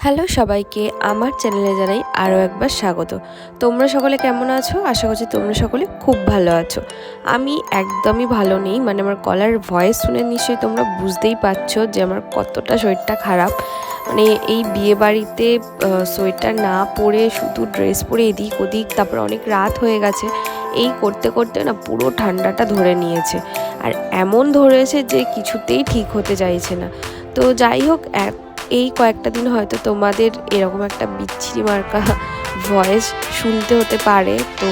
Hello সবাইকে, আমার চ্যানেলে জানাই আরও একবার স্বাগত। তোমরা সকলে কেমন আছো? আশা করছি তোমরা সকলে খুব ভালো আছো। আমি একদমই ভালো নেই মানে আমার কলার ভয়েস শুনে নিশ্চয়ই তোমরা বুঝতেই পারছ যে আমার কতটা শরীরটা খারাপ। মানে এই বিয়ে বাড়িতে সোয়েটার না পরে শুধু ড্রেস পরে এদিক ওদিক, তারপর অনেক রাত হয়ে গেছে। এই করতে করতে না পুরো ঠান্ডাটা ধরে নিয়েছে। আর এমন ধরেছে যে কিছুতেই ঠিক হতে চাইছে না। তো যাই হোক এই কয়েকটা দিন হয়তো তোমাদের এরকম একটা বিচ্ছিরি মার্কা ভয়েস শুনতে হতে পারে, তো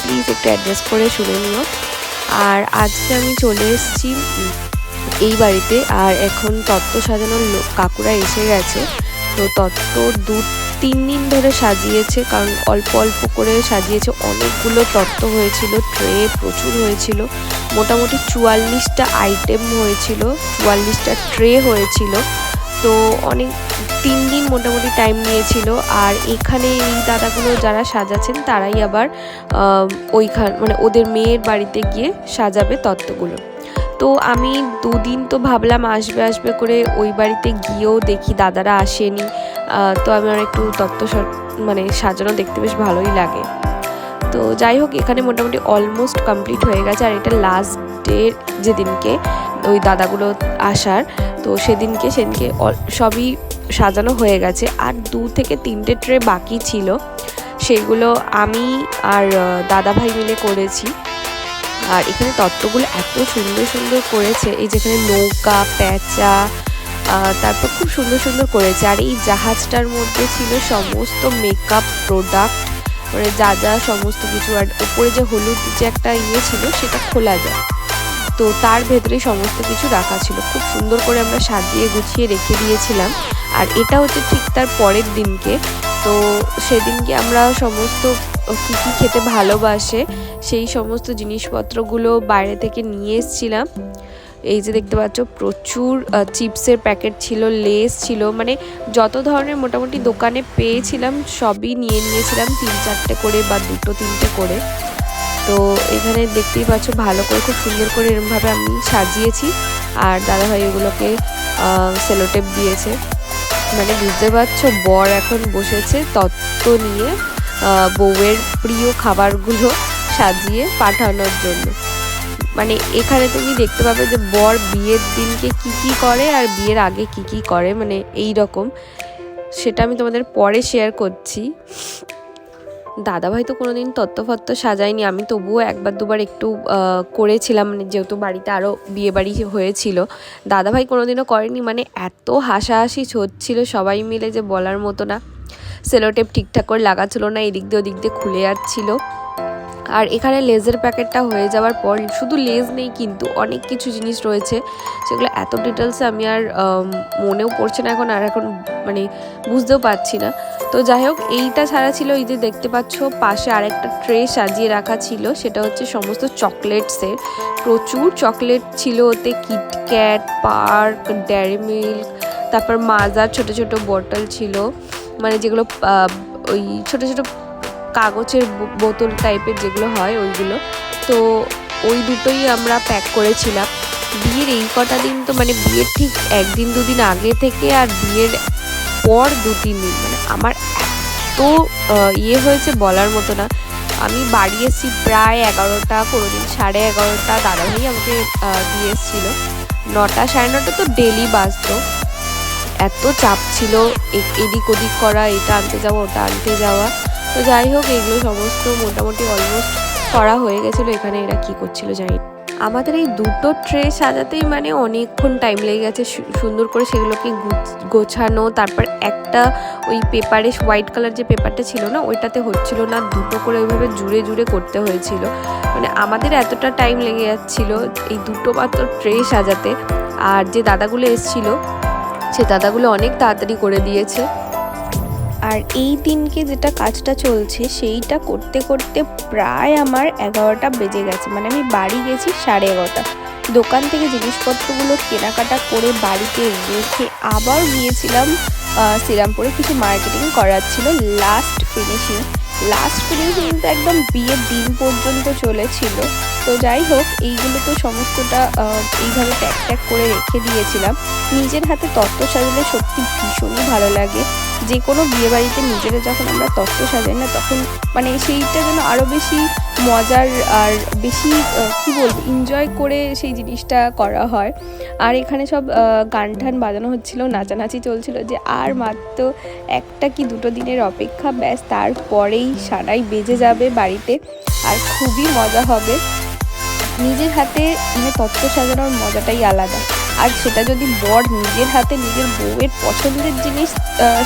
প্লিজ একটু অ্যাডজাস্ট করে শুনে নিও। আর আজকে আমি চলে এসেছি এই বাড়িতে, আর এখন তত্ত্ব সাজানোর লোক কাকুরা এসে গেছে। তো তত্ত্ব দু, তিন দিন ধরে সাজিয়েছে, কারণ অল্প অল্প করে সাজিয়েছে। অনেকগুলো তত্ত্ব হয়েছিল ট্রে প্রচুর হয়েছিল, মোটামুটি চুয়াল্লিশটা আইটেম হয়েছিল, চুয়াল্লিশটা ট্রে হয়েছিল। তো অনেক তিন দিন মোটামুটি টাইম নিয়েছিল। আর এখানে এই দাদাগুলো যারা সাজাচ্ছেন, তারাই আবার ওইখান মানে ওদের মেয়ের বাড়িতে গিয়ে সাজাবে তত্ত্বগুলো। তো আমি দুদিন তো ভাবলাম আসবে আসবে করে ওই বাড়িতে গিয়েও দেখি দাদারা আসেনি। তো আমি আমার একটু তত্ত্ব মানে সাজানো দেখতে বেশ ভালোই লাগে। তো যাই হোক, এখানে মোটামুটি অলমোস্ট কমপ্লিট হয়ে গেছে। আর এটা লাস্ট ডে যেদিনকে ওই দাদাগুলো আসার, তো সেদিনকে সেদিনকে সবই সাজানো হয়ে গেছে। আর দু থেকে তিনটে ট্রে বাকি ছিল। সেগুলো আমি আর দাদা ভাই মিলে করেছি। আর এখানে তত্ত্বগুলো এত সুন্দর সুন্দর করেছে। এই যেখানে নৌকা প্যাঁচা তারপর খুব সুন্দর সুন্দর করেছে। আর এই জাহাজটার মধ্যে ছিল সমস্ত মেকআপ প্রোডাক্ট মানে যা যা সমস্ত কিছু আর উপরে যে হলুদ যে একটা ইয়ে ছিল, সেটা খোলা যায়। তো তার ভেতরে সমস্ত কিছু রাখা ছিল। খুব সুন্দর করে আমরা সাজিয়ে গুছিয়ে রেখে দিয়েছিলাম। আর এটা হচ্ছে ঠিক তার পরের দিনকে। তো সেদিনকে আমরা সমস্ত কী কী খেতে ভালোবাসে, সেই সমস্ত জিনিসপত্রগুলো বাইরে থেকে নিয়ে এসছিলাম। এই যে দেখতে পাচ্ছ, প্রচুর চিপসের প্যাকেট ছিল, লেস ছিল মানে যত ধরনের মোটামুটি দোকানে পেয়েছিলাম, সবই নিয়ে নিয়েছিলাম তিন চারটে করে বা দুটো তিনটে করে। তো এখানে দেখতেই পাচ্ছ, ভালো করে, খুব সুন্দর করে এরমভাবে আমি সাজিয়েছি। আর দাদাভাই এগুলোকে সেলোটেপ দিয়েছে। মানে বুঝতে পারছ, বর এখন বসেছে তত্ত্ব নিয়ে বউয়ের প্রিয় খাবারগুলো সাজিয়ে পাঠানোর জন্য। মানে এখানে তুমি দেখতে পাবে যে বর বিয়ের দিনকে কি কি করে আর বিয়ের আগে কি কি করে মানে এই রকম সেটা আমি তোমাদের পরে শেয়ার করছি। দাদাভাই তো কোনোদিন তত্ত্বফত্ত্ব সাজায়নি, আমি তবুও একবার দুবার একটু করেছিলাম মানে যেহেতু বাড়িতে আরও বিয়ে বাড়ি হয়েছিল। দাদাভাই কোনোদিনও করেনি মানে এত হাসাহাসি হচ্ছিল সবাই মিলে যে বলার মতো না। সেলোটেপ ঠিকঠাক করে লাগাচ্ছিল না, এদিক দিয়ে ওদিক দিয়ে খুলে যাচ্ছিল। আর এখানে লেজের প্যাকেটটা হয়ে যাওয়ার পর শুধু লেজ নেই কিন্তু অনেক কিছু জিনিস রয়েছে। সেগুলো এত ডিটেলসে আমি আর মনেও পড়ছে না এখন, আর এখন মানে বুঝতেও পারছি না। তো যাই হোক, এইটা ছাড়া ছিল এই যে দেখতে পাচ্ছ, পাশে আরেকটা ট্রে সাজিয়ে রাখা ছিল, সেটা হচ্ছে সমস্ত চকলেটসের প্রচুর চকলেট ছিল ওতে কিটক্যাট পার্ক ডেয়ারি মিল্ক তারপর মাজার ছোট ছোট বটল ছিল। মানে যেগুলো ওই ছোট ছোট কাগজের বোতল টাইপের যেগুলো হয় ওইগুলো। তো ওই দুটোই আমরা প্যাক করেছিলাম। বিয়ের এই কটা দিন তো মানে বিয়ের ঠিক একদিন, দুদিন আগে থেকে আর বিয়ের পর দু তিন দিন মানে আমার এত ইয়ে হয়েছে বলার মতো না। আমি বাড়ি এসেছি প্রায় এগারোটা কোনো দিন সাড়ে এগারোটা দাদাভাই আমাকে দিয়ে এসেছিল। নটা সাড়ে নটা তো ডেলি বাজতো। এত চাপ ছিল এদিক ওদিক করা, এটা আনতে যাওয়া, ওটা আনতে যাওয়া। তো যাই হোক, এগুলো সমস্ত মোটামুটি অলমোস্ট করা হয়ে গেছিল। এখানে এরা কি করছিল জানি আমাদের এই দুটো ট্রে সাজাতেই মানে অনেকক্ষণ টাইম লেগে গেছে। সুন্দর করে সেগুলোকে গোছানো, তারপর একটা ওই পেপারে হোয়াইট কালার যে পেপারটা ছিল না, ওইটাতে হচ্ছিল না। দুটো করে ওইভাবে জুড়ে জুড়ে করতে হয়েছিল। মানে আমাদের এতটা টাইম লেগে যাচ্ছিল এই দুটো মাত্র ট্রে সাজাতে। আর যে দাদাগুলো এসছিল, সে দাদাগুলো অনেক তাড়াতাড়ি করে দিয়েছে। আর এই দিনকে যেটা কাজটা চলছে, সেইটা করতে করতে প্রায় আমার এগারোটা বেজে গেছে। মানে আমি বাড়ি গেছি সাড়ে এগারোটা। দোকান থেকে জিনিসপত্রগুলো কেনাকাটা করে বাড়িতে রেখে আবার গিয়েছিলাম শ্রীরামপুরে কিছু মার্কেটিং করার ছিল। লাস্ট ফিনিশিং লাস্ট ফিনিশিং তো একদম বিয়ের দিন পর্যন্ত চলেছিল। তো যাই হোক, এইগুলো তো সমস্তটা এইভাবে ট্যাগ ট্যাগ করে রেখে দিয়েছিলাম। নিজের হাতে তত্ত্ব সাজালে সত্যি ভীষণই ভালো লাগে। যে কোনো বিয়েবাড়িতে নিজেরা যখন আমরা তত্ত্ব সাজাই না, তখন মানে সেইটা যেন আরও বেশি মজার আর বেশি কি বলব এনজয় করে সেই জিনিসটা করা হয়। আর এখানে সব গান টান বাজানো হচ্ছিল, নাচানাচি চলছিল যে আর মাত্র একটা কি দুটো দিনের অপেক্ষা, ব্যাস তারপরেই সারাই বেজে যাবে বাড়িতে আর খুবই মজা হবে। নিজের হাতে মানে তত্ত্ব সাজানোর মজাটাই আলাদা। আর সেটা যদি বর নিজের হাতে নিজের বউয়ের পছন্দের জিনিস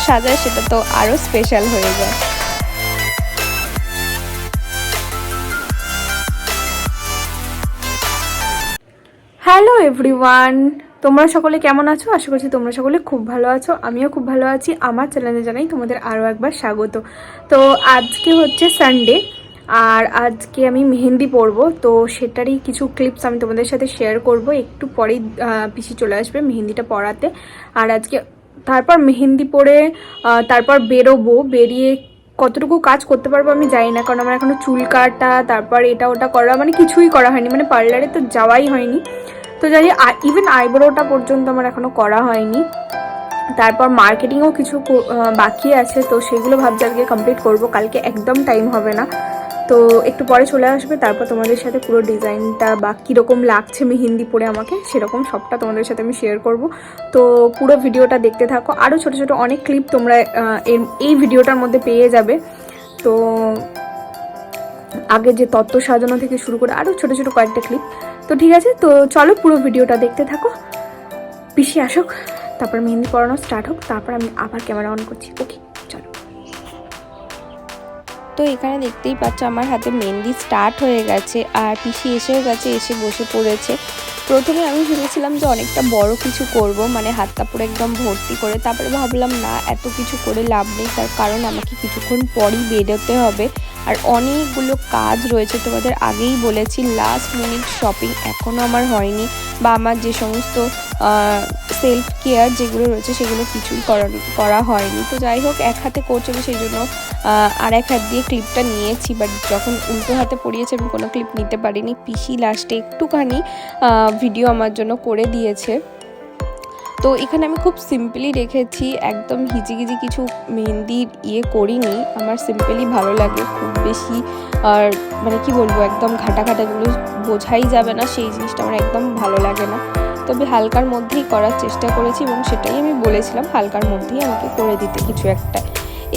সাজায়, সেটা তো আরও স্পেশাল হয়ে যায়। হ্যালো এভরিওয়ান তোমরা সকলে কেমন আছো? আশা করছি তোমরা সকলে খুব ভালো আছো, আমিও খুব ভালো আছি। আমার চ্যানেলে জানাই তোমাদের আরও একবার স্বাগত। তো আজকে হচ্ছে সানডে আর আজকে আমি মেহেন্দি পরবো, তো সেটারই কিছু ক্লিপস আমি তোমাদের সাথে শেয়ার করব। একটু পরেই পিসি চলে আসবে মেহেন্দিটা পরাতে। আর আজকে তারপর মেহেন্দি পরে তারপর বেরোবো। বেরিয়ে কতটুকু কাজ করতে পারব আমি জানি না, কারণ আমার এখনও চুল কাটা, তারপর এটা ওটা করা মানে কিছুই করা হয়নি। মানে পার্লারে তো যাওয়াই হয়নি। তো যাই ইভেন আইব্রোটা পর্যন্ত আমার এখনও করা হয়নি। তারপর মার্কেটিংও কিছু বাকি আছে, তো সেগুলো ভাবছি আজকে কমপ্লিট করব। কালকে একদম টাইম হবে না। তো একটু পরে চলে আসবে, তারপর তোমাদের সাথে পুরো ডিজাইনটা বা কীরকম লাগছে মেহেন্দি পরে আমাকে সেরকম সবটা তোমাদের সাথে আমি শেয়ার করব। তো পুরো ভিডিওটা দেখতে থাকো। আরও ছোট ছোট অনেক ক্লিপ তোমরা এই ভিডিওটার মধ্যে পেয়ে যাবে। তো আগে যে তত্ত্ব সাজানো থেকে শুরু করে আরও ছোট ছোট কয়েকটা ক্লিপ তো ঠিক আছে, তো চলো পুরো ভিডিওটা দেখতে থাকো। পিসি আসুক, তারপর মেহেন্দি পড়ানো স্টার্ট হোক, তারপর আমি আবার ক্যামেরা অন করছি। ওকে তো এখানে দেখতেই পাচ্ছ আমার হাতে মেহেন্দি স্টার্ট হয়ে গেছে আর পিসি এসেও গেছে, এসে বসে পড়েছে। প্রথমে আমি ভেবেছিলাম যে অনেকটা বড় কিছু করব মানে হাত কাপড় একদম ভর্তি করে, তারপরে ভাবলাম না, এত কিছু করে লাভ নেই, তার কারণ আমাকে কিছুক্ষণ পরই বেরোতে হবে। আর অনেকগুলো কাজ রয়েছে। তোমাদের আগেই বলেছি লাস্ট মিনিট শপিং এখনও আমার হয়নি বা আমার যে সমস্ত সেলফ কেয়ার যেগুলো রয়েছে সেগুলো কিছুই করা করা হয়নি। তো যাই হোক, এক হাতে করছে সেই জন্য আর এক হাত দিয়ে ক্লিপটা নিয়েছি। বাট যখন উল্টো হাতে পড়িয়েছে, আমি কোনো ক্লিপ নিতে পারিনি। পিসি লাস্টে একটুখানি ভিডিও আমার জন্য করে দিয়েছে। তো এখানে আমি খুব সিম্পলি রেখেছি, একদম হিজিগিজি কিছু মেহেন্দির ইয়ে করিনি। আমার সিম্পলি ভালো লাগে খুব বেশি। আর মানে কি বলব, একদম ঘাটা ঘাটাগুলো বোঝাই যাবে না, সেই জিনিসটা আমার একদম ভালো লাগে না। তবে হালকার মধ্যেই করার চেষ্টা করেছি এবং সেটাই আমি বলেছিলাম, হালকার মধ্যেই আমাকে করে দিতে কিছু একটা।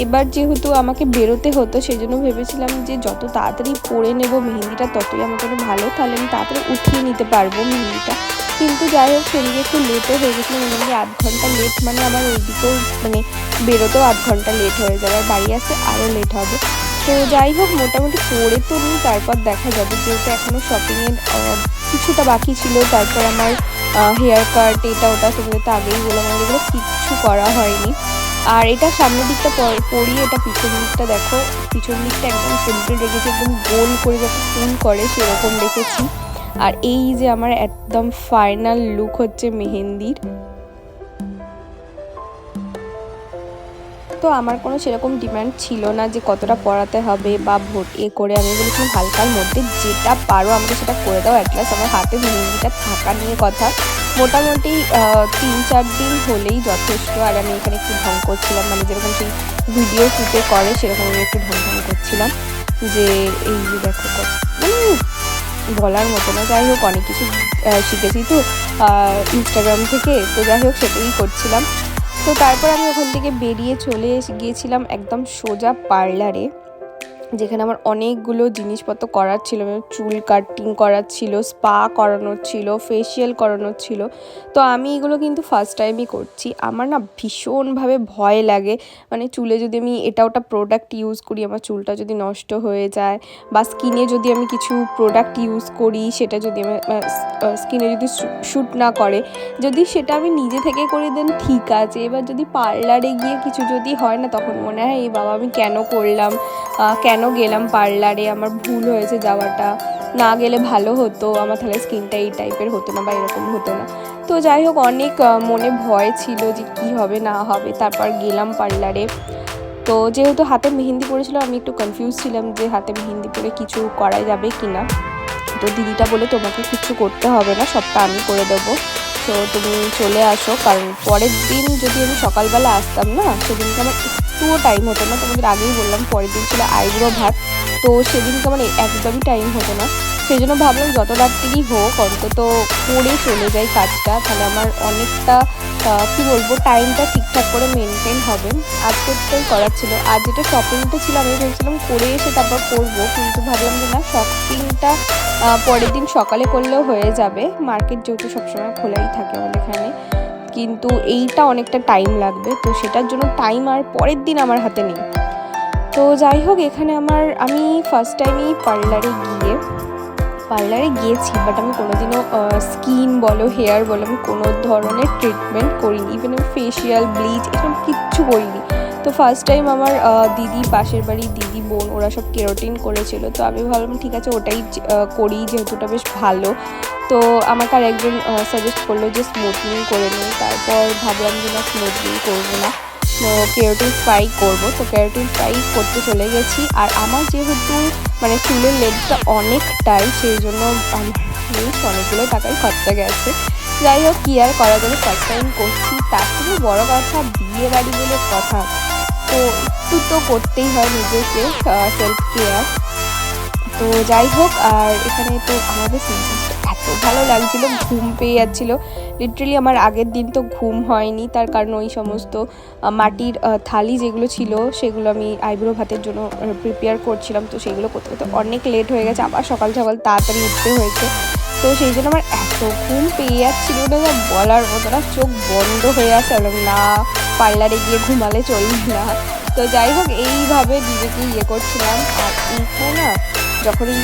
এবার যেহেতু আমাকে বেরোতে হতো সেই জন্য ভেবেছিলাম যে যত তাড়াতাড়ি পরে নেব মেহেন্দিটা, ততই আমার জন্য ভালো। তাহলে আমি তাড়াতাড়ি উঠিয়ে নিতে পারব মেহেন্দিটা। কিন্তু যাই হোক, সেদিকে একটু লেটও হয়ে গেছিল মোটামুটি আধ ঘণ্টা লেট মানে আমার ওইদিকেও মানে বেরোতেও আধ ঘণ্টা লেট হয়ে যাবে, আর বাড়ি আসতে আরও লেট হবে। তো যাই হোক, মোটামুটি পরে তো নিই তারপর দেখা যাবে, যেহেতু এখনও শপিংয়ের কিছুটা বাকি ছিল, তারপর আমার হেয়ার কাট এটা ওটা, সেগুলো তো আগেই বললাম আমার, এগুলো কিচ্ছু করা হয়নি। আর এটা সামনের দিকটা পর- এটা পিছন দিকটা দেখো, পিছন দিকটা একদম সিম্পল রেখেছি, একদম গোল করে যাতে ফুল করে সেরকম রেখেছি। আর এই যে আমার একদম ফাইনাল লুক হচ্ছে মেহেন্দির। তো আমার কোনো সেরকম ডিমান্ড ছিল না যে কতটা পড়াতে হবে বা ভোট এ করে আমি বলেছিলাম হালকার মধ্যে যেটা পারো আমাকে সেটা করে দাও। অ্যাটলাস আমার হাতে মেহেন্দিটা থাকা নিয়ে কথা। মোটামুটি তিন চার দিন হলেই যথেষ্ট। আর আমি এখানে একটু ঢং করছিলাম মানে যেরকম সেই ভিডিও শুটে করে সেরকম আমি একটু ঢং ঢং করছিলাম যে এই দেখো মানে বলার মতো না। যাই হোক, অনেক কিছু শিখেছি তো ইনস্টাগ্রাম থেকে। তো যাই হোক, সেটাই করছিলাম। তো তারপর আমি ওখান থেকে বেরিয়ে চলে গিয়েছিলাম একদম সোজা পার্লারে। যেখানে আমার অনেকগুলো জিনিসপত্র করার ছিল মানে চুল কাটিং করার ছিল স্পা করানোর ছিল ফেসিয়াল করানোর ছিল। তো আমি এগুলো কিন্তু ফার্স্ট টাইমই করছি। আমার না ভীষণভাবে ভয় লাগে। মানে চুলে যদি আমি এটা ওটা প্রোডাক্ট ইউজ করি আমার চুলটা যদি নষ্ট হয়ে যায় বা স্কিনে যদি আমি কিছু প্রোডাক্ট ইউজ করি সেটা যদি আমার স্কিনে যদি শ্যুট না করে যদি সেটা আমি নিজে থেকে করে দেন ঠিক আছে। এবার যদি পার্লারে গিয়ে কিছু যদি হয় না তখন মনে হয় এই বাবা আমি কেন করলাম? আহ, কেন গেলাম পার্লারে? আমার ভুল হয়েছে যাওয়াটা। না গেলে ভালো হতো। আমার তাহলে স্কিনটা এই টাইপের হতো না বা এরকম হতো না। তো যাই হোক, অনেক মনে ভয় ছিল যে কি হবে, না হবে। তারপর গেলাম পার্লারে। তো যেহেতু হাতে মেহেন্দি পড়েছিল আমি একটু কনফিউজ ছিলাম যে হাতে মেহেন্দি পরে কিছু করা যাবে কি না তো দিদিটা বলে তোমাকে কিছু করতে হবে না, সবটা আমি করে দেবো। তো তুমি চলে আসো। কারণ পরের দিন যদি আমি সকালবেলা আসতাম না, সেদিনকে আমার একটুও টাইম হতো না। তোমাদের আগেই বললাম, পরের দিন ছিল আইব্রো ভাত। তো সেদিনকে আমার একদমই টাইম হতো না। সেই জন্য ভাবলাম যত রাত্রিরই হোক, অন্তত করে চলে যাই কাজটা। তাহলে আমার অনেকটা কি বলব টাইমটা ঠিকঠাক করে মেনটেন হবে। আজকেরটাই করার ছিল। আর যেটা শপিংটা ছিল, আমি ভেবেছিলাম করে এসে তারপর করব। কিন্তু ভাবলাম যে না শপিংটা পরের দিন সকালে করলেও হয়ে যাবে। মার্কেট যেহেতু সবসময় খোলাই থাকে আমাদের এখানে। কিন্তু এইটা অনেকটা টাইম লাগবে। তো সেটার জন্য টাইম আর পরের দিন আমার হাতে নেই। তো যাই হোক, এখানে আমার, আমি ফার্স্ট টাইমই পার্লারে গিয়ে পার্লারে গিয়েছি বাট আমি কোনোদিনও স্কিন বলো হেয়ার বলো, আমি কোনো ধরনের ট্রিটমেন্ট করিনি। ইভেন আমি ফেসিয়াল ব্লিচ এরকম কিচ্ছু করিনি। তো ফার্স্ট টাইম আমার দিদি, পাশের বাড়ি দিদি, বোন, ওরা সব কেরোটিন করেছিল। তো আমি ভাবলাম, ঠিক আছে, ওটাই করি যেহেতুটা বেশ ভালো। তো আমাকে আর একজন সাজেস্ট করল যে স্মুথনিং করে নিই। তারপর ভাবলাম যে না স্মুথনিং করব না। তো কেরোটিন ফ্রাই করব। তো কেরোটিন ফ্রাই করতে চলে গেছি। আর আমার যেহেতু মানে চুলের লেগটা অনেকটাই সেই জন্য অনেকগুলো টাকাই খরচা গেছে। যাই হোক, কি আর করা যাবে ফার্স্ট টাইম করছি। তার থেকে বড় কথা বিয়ে বাড়ি বলে কথা। তো একটু তো করতেই হয় নিজেকে সেলফ কেয়ার তো যাই হোক, আর এখানে তো আমাদের সেন্সেসটা এত ভালো লাগছিল, ঘুম পেয়ে যাচ্ছিল। লিটারেলি আমার আগের দিন তো ঘুম হয়নি, তার কারণ ওই সমস্ত মাটির থালি যেগুলো ছিল, সেগুলো আমি আইব্রো ভাতের জন্য প্রিপেয়ার করছিলাম। তো সেগুলো করতে করতে অনেক লেট হয়ে গেছে, আবার সকাল সকাল তাড়াতাড়ি উঠতে হয়েছে। তো সেই জন্য আমার এত ঘুম পেয়ে যাচ্ছিল না বলার মতো না, চোখ বন্ধ হয়ে আসে না পার্লারে গিয়ে ঘুমালে চলবে না। তো যাই হোক, এইভাবে নিজেকে ইয়ে করছিলাম। আর এইখানে না, যখনই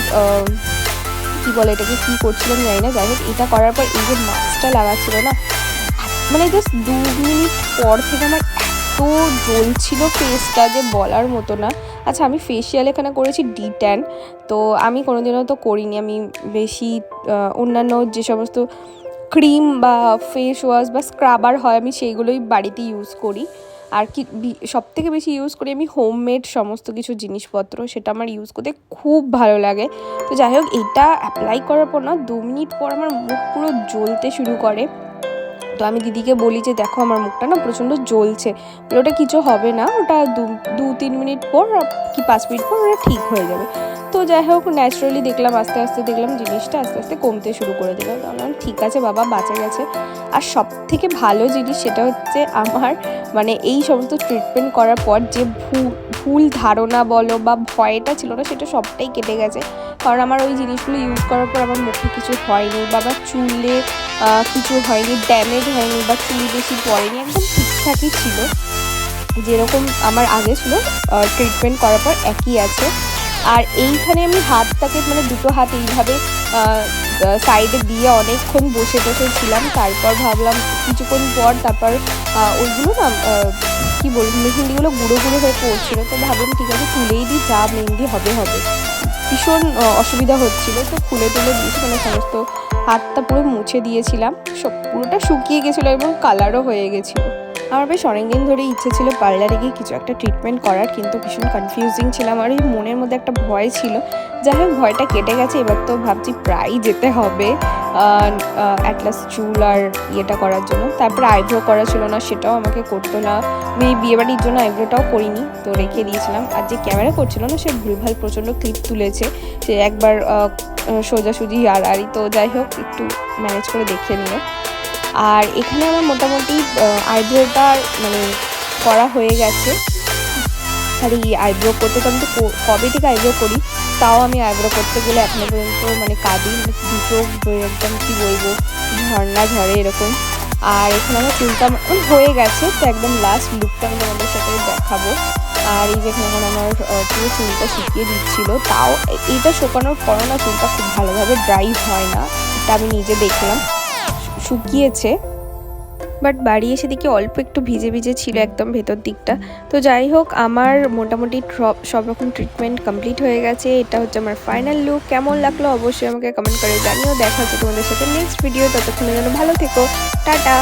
কী বলে এটাকে, কি করছিলাম জানি না। যাই হোক, এটা করার পর এই যে মাস্কটা লাগাচ্ছিল না মানে জাস্ট দু মিনিট পর থেকে আমার এত জ্বলছিল ফেসটা যে বলার মতো না। আচ্ছা আমি ফেসিয়াল এখানে করেছি ডি ট্যান তো আমি কোনোদিনও তো করিনি। আমি বেশি অন্যান্য যে সমস্ত ক্রিম বা ফেস ওয়াশ বা স্ক্রাবার হয় আমি সেইগুলোই বাড়িতে ইউজ করি। আর কি সব থেকে বেশি ইউজ করি আমি হোমমেড সমস্ত কিছু জিনিসপত্র সেটা আমার ইউজ করতে খুব ভালো লাগে। তো যাই হোক এটা অ্যাপ্লাই করার পর না দু মিনিট পর আমার মুখ পুরো জ্বলতে শুরু করে। তো আমি দিদিকে বলি যে দেখো আমার মুখটা না প্রচণ্ড জ্বলছে। বলে, ওটা কিছু হবে না ওটা দু তিন মিনিট পর কি পাঁচ মিনিট পর ওটা ঠিক হয়ে যাবে। তো যাই হোক ন্যাচারালি দেখলাম আস্তে আস্তে দেখলাম জিনিসটা আস্তে আস্তে কমতে শুরু করে দিল। বললাম, ঠিক আছে বাবা বাঁচা গেছে। আর সব থেকে ভালো জিনিস সেটা হচ্ছে আমার মানে এই সমস্ত ট্রিটমেন্ট করার পর যে ভু- ভুল ধারণা বলো বা ভয়টা ছিল না সেটা সবটাই কেটে গেছে। কারণ আমার ওই জিনিসগুলো ইউজ করার পর আমার মুখে কিছু হয়নি বা চুলে কিছু হয়নি ড্যামেজ হয়নি বা চুল বেশি পড়েনি একদম ঠিকঠাকই ছিল। যেরকম আমার আগে ছিল ট্রিটমেন্ট করার পর একই আছে। আর এইখানে আমি হাতটাকে মানে দুটো হাত এইভাবে সাইডে দিয়ে অনেকক্ষণ বসে বসে ছিলাম। তারপর ভাবলাম কিছুক্ষণ পর তারপর ওইগুলো না কী বলব, মেহেন্দিগুলো গুঁড়ো গুঁড়ো হয়ে পড়ছিলো। তো ভাবলাম, ঠিক আছে, তুলেই দিই, যা মেহেন্দি হবে হবে। ভীষণ অসুবিধা হচ্ছিল। তো খুলে তুলে দিয়েছি মানে সমস্ত হাতটা পুরো মুছে দিয়েছিলাম। সব পুরোটা শুকিয়ে গেছিল এবং কালারও হয়ে গেছিল। আমার বেশ অনেকদিন ধরে ইচ্ছে ছিল পার্লারে গিয়ে কিছু একটা ট্রিটমেন্ট করার, কিন্তু ভীষণ কনফিউজিং ছিলাম আর এই মনের মধ্যে একটা ভয় ছিল। যাই হোক ভয়টা কেটে গেছে, এবার তো ভাবছি প্রায়ই যেতে হবে অ্যাটলাস চুল আর ইয়েটা করার জন্য। তারপরে আইব্রো করা ছিল না, সেটাও আমাকে করতো না। আমি বিয়েবাড়ির জন্য আইব্রোটাও করিনি, তো রেখে দিয়েছিলাম। আর যে ক্যামেরা করছিল না, সে ভুলভাল প্রচণ্ড ক্লিপ তুলেছে। সে একবার সোজাসুজি আর আরই তো যাই হোক একটু ম্যানেজ করে দেখে নিও আর এখানে আমার মোটামুটি আইব্রোটা মানে করা হয়ে গেছে। আর এই আইব্রো করতে তো আমি তো কবে থেকে আইব্রো করি? তাও আমি আইব্রো করতে গেলে এখনও পর্যন্ত মানে কাঁদি মানে দু চোখ বয়ে একদম কি বলব, ঝর্ণা ঝরে এরকম। আর এখানে আমার চুলটা হয়ে গেছে, তো একদম লাস্ট লুকটা আমি তোমাদের সাথে দেখাবো। আর এই যেখানে এখন আমার পুরো চুলটা শুকিয়ে দিচ্ছিল, তাও এইটা শুকানোর পরও না চুলটা খুব ভালোভাবে ড্রাই হয় না, এটা আমি নিজে দেখলাম। শুকিয়েছে বাট বাড়ি এসে দেখি অল্প একটু ভিজে ভিজে ছিল একদম ভেতর দিকটা। তো যাই হোক, আমার মোটামুটি সব রকম ট্রিটমেন্ট কমপ্লিট হয়ে গেছে। এটা হচ্ছে আমার ফাইনাল লুক কেমন লাগল অবশ্যই আমাকে কমেন্ট করে জানিও। দেখা হচ্ছে তোমাদের সাথে নেক্সট ভিডিও ততক্ষণের জন্য ভালো থেকো। টাটা!